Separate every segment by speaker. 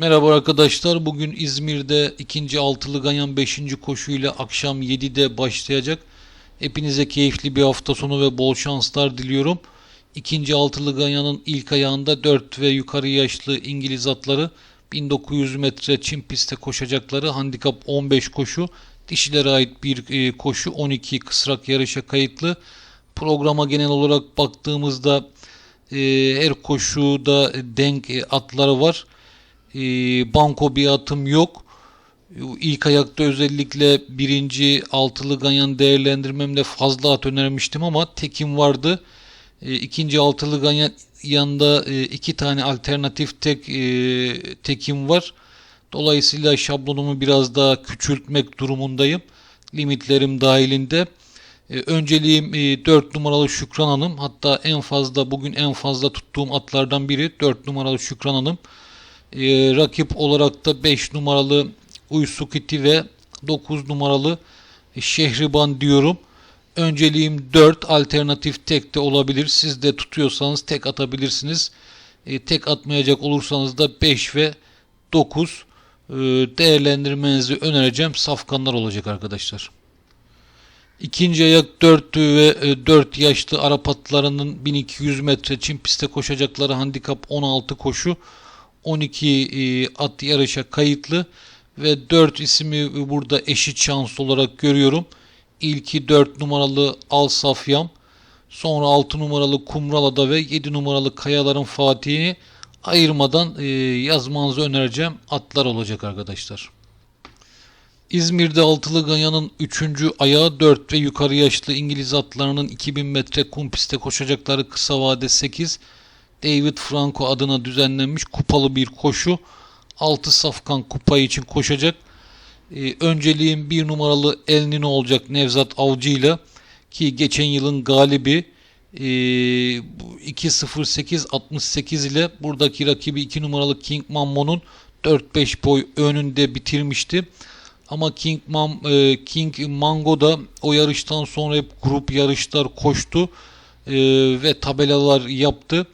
Speaker 1: Merhaba arkadaşlar. Bugün İzmir'de ikinci altılı ganyan 5. koşuyla akşam 7'de başlayacak. Hepinize keyifli bir hafta sonu ve bol şanslar diliyorum. İkinci altılı ganyanın ilk ayağında 4 ve yukarı yaşlı İngiliz atları 1900 metre çim pistte koşacakları handikap 15 koşu. Dişilere ait bir e, koşu 12 kısrak yarışa kayıtlı. Programa genel olarak baktığımızda e, her koşuda denk e, atları var. E, banko bir atım yok. İlk ayakta özellikle birinci altılı ganyan değerlendirmemde fazla at önermiştim ama tekim vardı. E, ikinci altılı ganyan yanında e, iki tane alternatif tek e, tekim var. Dolayısıyla şablonumu biraz daha küçültmek durumundayım. Limitlerim dahilinde. E, önceliğim e, 4 numaralı Şükran Hanım. Hatta en fazla bugün en fazla tuttuğum atlardan biri 4 numaralı Şükran Hanım. E, rakip olarak da 5 numaralı Uysukiti ve 9 numaralı Şehriban diyorum. Önceliğim 4 alternatif tek de olabilir. Siz de tutuyorsanız tek atabilirsiniz. E, tek atmayacak olursanız da 5 ve 9 e, değerlendirmenizi önereceğim. Safkanlar olacak arkadaşlar. İkinci ayak 4 ve 4 yaşlı Arap atlarının 1200 metre çim pistte koşacakları handikap 16 koşu. 12 e, at yarışa kayıtlı ve 4 ismi burada eşit şans olarak görüyorum. İlki 4 numaralı Al Safyam, sonra 6 numaralı Kumralada ve 7 numaralı Kayaların Fatih'i ayırmadan e, yazmanızı önereceğim atlar olacak arkadaşlar. İzmir'de altılı ganyanın 3. ayağı 4 ve yukarı yaşlı İngiliz atlarının 2000 metre kum pistte koşacakları kısa vade 8 David Franco adına düzenlenmiş kupalı bir koşu. 6 safkan kupa için koşacak. Ee, önceliğim 1 numaralı El Nino olacak Nevzat Avcı ile ki geçen yılın galibi e, 2.08.68 ile buradaki rakibi 2 numaralı King Mammo'nun 4-5 boy önünde bitirmişti. Ama King, Mam, e, King Mango da o yarıştan sonra hep grup yarışlar koştu e, ve tabelalar yaptı.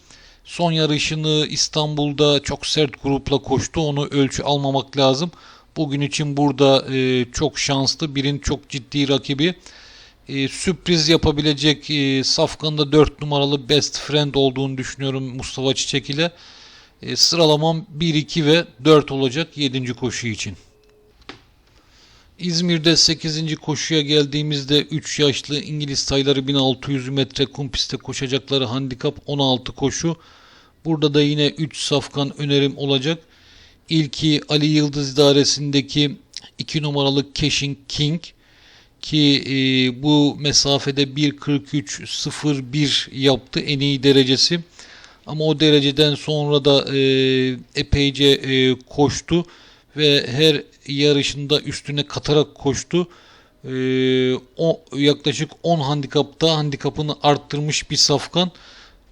Speaker 1: Son yarışını İstanbul'da çok sert grupla koştu. Onu ölçü almamak lazım. Bugün için burada e, çok şanslı. Birin çok ciddi rakibi. E, sürpriz yapabilecek e, Safkan'da 4 numaralı best friend olduğunu düşünüyorum Mustafa Çiçek ile. E, sıralamam 1, 2 ve 4 olacak 7. koşu için. İzmir'de 8. koşuya geldiğimizde 3 yaşlı İngiliz sayıları 1600 metre kum pistte koşacakları handikap 16 koşu. Burada da yine 3 safkan önerim olacak. İlki Ali Yıldız idaresindeki 2 numaralı Cashin King ki e, bu mesafede 1.43.01 yaptı en iyi derecesi. Ama o dereceden sonra da e, epeyce e, koştu ve her yarışında üstüne katarak koştu. Ee, o yaklaşık 10 handikapta handikapını arttırmış bir safkan.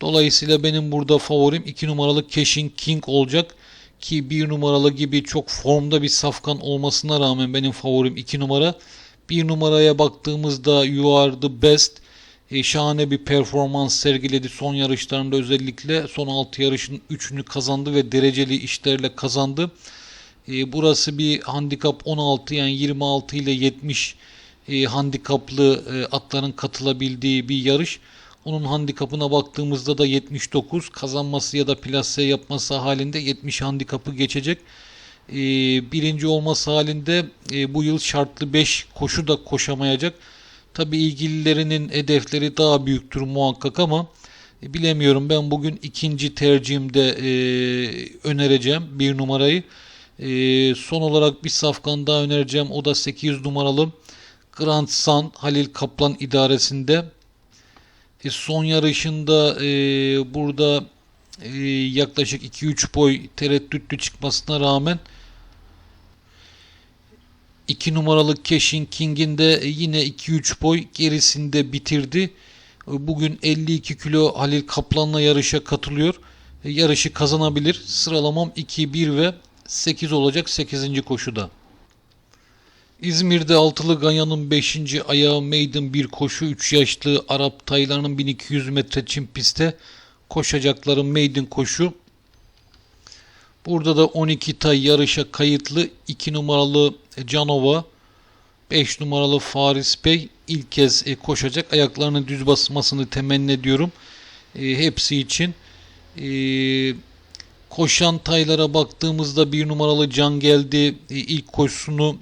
Speaker 1: Dolayısıyla benim burada favorim 2 numaralı Cashin King olacak ki 1 numaralı gibi çok formda bir safkan olmasına rağmen benim favorim 2 numara. 1 numaraya baktığımızda You Are The Best e, şahane bir performans sergiledi son yarışlarında özellikle son 6 yarışın 3'ünü kazandı ve dereceli işlerle kazandı. E, burası bir handikap 16 yani 26 ile 70 e, handikaplı e, atların katılabildiği bir yarış. Onun handikapına baktığımızda da 79 kazanması ya da plase yapması halinde 70 handikapı geçecek. E, birinci olması halinde e, bu yıl şartlı 5 koşu da koşamayacak. Tabi ilgililerinin hedefleri daha büyüktür muhakkak ama e, bilemiyorum ben bugün ikinci tercihimde e, önereceğim bir numarayı. E, son olarak bir safkan daha önereceğim. O da 800 numaralı Grand Sun Halil Kaplan idaresinde. E, son yarışında e, burada e, yaklaşık 2-3 boy tereddütlü çıkmasına rağmen 2 numaralı Cashin King'in de yine 2-3 boy gerisinde bitirdi. Bugün 52 kilo Halil Kaplan'la yarışa katılıyor. Yarışı kazanabilir. Sıralamam 2-1 ve 8 olacak 8. koşuda. İzmir'de altılı ganyanın 5. ayağı maiden bir koşu 3 yaşlı Arap taylarının 1200 metre çim pistte koşacakları maiden koşu. Burada da 12 tay yarışa kayıtlı 2 numaralı Canova, 5 numaralı Faris Bey ilk kez e, koşacak. Ayaklarının düz basmasını temenni ediyorum. E, hepsi için. E, koşan taylara baktığımızda bir numaralı Can geldi. E, ilk koşusunu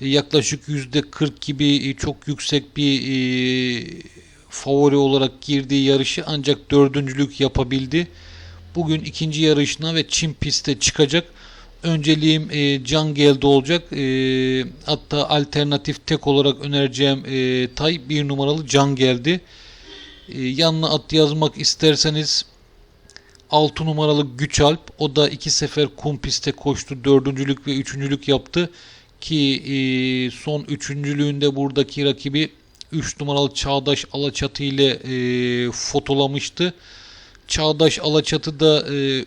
Speaker 1: yaklaşık %40 gibi e, çok yüksek bir e, favori olarak girdiği yarışı ancak dördüncülük yapabildi. Bugün ikinci yarışına ve Çin pistte çıkacak. Önceliğim e, Can Geldi olacak. E, hatta alternatif tek olarak önereceğim e, tay bir numaralı Can Geldi. E, yanına at yazmak isterseniz 6 numaralı Güçalp. O da iki sefer kum pistte koştu. Dördüncülük ve üçüncülük yaptı. Ki e, son üçüncülüğünde buradaki rakibi 3 numaralı Çağdaş Alaçatı ile e, fotolamıştı. Çağdaş Alaçatı da e,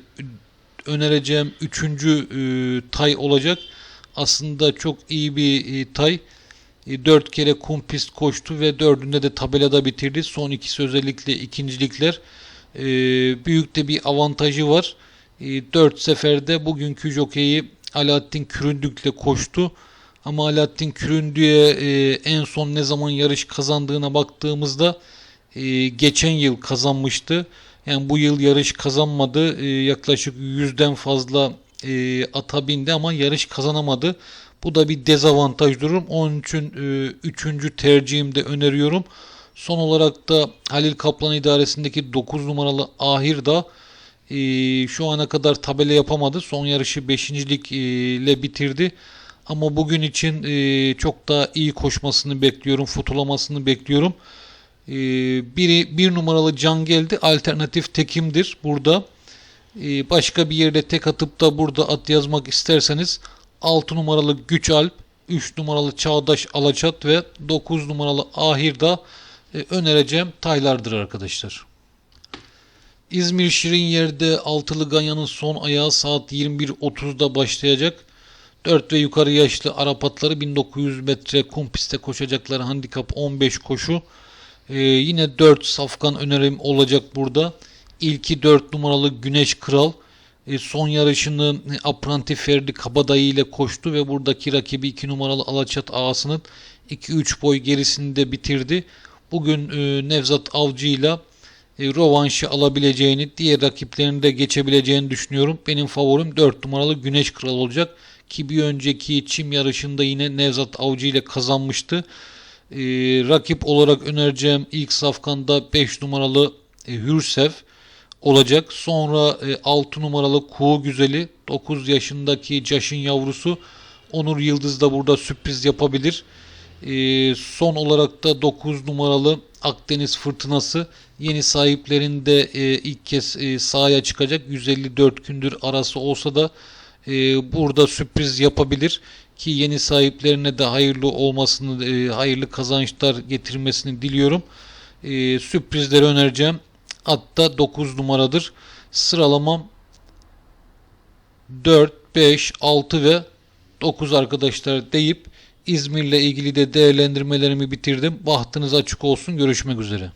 Speaker 1: önereceğim 3. E, tay olacak. Aslında çok iyi bir tay. E, 4 kere kum pist koştu ve dördünde de tabelada bitirdi. Son ikisi özellikle ikincilikler. E, büyük de bir avantajı var. E, 4 seferde bugünkü jokeyi Alaaddin Küründük'le koştu. Ama Alaaddin Küründük'e e, en son ne zaman yarış kazandığına baktığımızda e, geçen yıl kazanmıştı. Yani bu yıl yarış kazanmadı. E, yaklaşık yüzden fazla e, ata bindi ama yarış kazanamadı. Bu da bir dezavantaj durum. Onun için e, üçüncü tercihimde öneriyorum. Son olarak da Halil Kaplan idaresindeki 9 numaralı Ahir da e, şu ana kadar tabela yapamadı. Son yarışı 5. lig ile bitirdi. Ama bugün için e, çok daha iyi koşmasını bekliyorum. Futulamasını bekliyorum. E, biri bir numaralı Can geldi. Alternatif tekimdir burada. E, başka bir yerde tek atıp da burada at yazmak isterseniz 6 numaralı Güç Alp, 3 numaralı Çağdaş Alaçat ve 9 numaralı Ahir'da e, önereceğim taylardır arkadaşlar. İzmir Şirinyer'de altılı ganyanın son ayağı saat 21.30'da başlayacak. 4 ve yukarı yaşlı Arap atları 1900 metre kum pistte koşacakları handikap 15 koşu. Ee, yine 4 safkan önerim olacak burada. İlki 4 numaralı Güneş Kral. Ee, son yarışını Apranti Ferdi Kabadayı ile koştu ve buradaki rakibi 2 numaralı Alaçat Ağası'nın 2-3 boy gerisinde bitirdi. Bugün e, Nevzat Avcı ile e, rovanşı alabileceğini, diğer rakiplerini de geçebileceğini düşünüyorum. Benim favorim 4 numaralı Güneş Kral olacak ki bir önceki çim yarışında yine Nevzat Avcı ile kazanmıştı. E, rakip olarak önereceğim ilk safkanda 5 numaralı e, Hürsev olacak. Sonra e, 6 numaralı Kuğu Güzeli 9 yaşındaki Caş'ın yavrusu Onur Yıldız da burada sürpriz yapabilir. E, son olarak da 9 numaralı Akdeniz Fırtınası yeni sahiplerinde e, ilk kez e, sahaya çıkacak. 154 gündür arası olsa da e, burada sürpriz yapabilir ki yeni sahiplerine de hayırlı olmasını, e, hayırlı kazançlar getirmesini diliyorum. E, sürprizleri önereceğim. Hatta 9 numaradır. Sıralamam 4, 5, 6 ve 9 arkadaşlar deyip İzmir'le ilgili de değerlendirmelerimi bitirdim. Bahtınız açık olsun. Görüşmek üzere.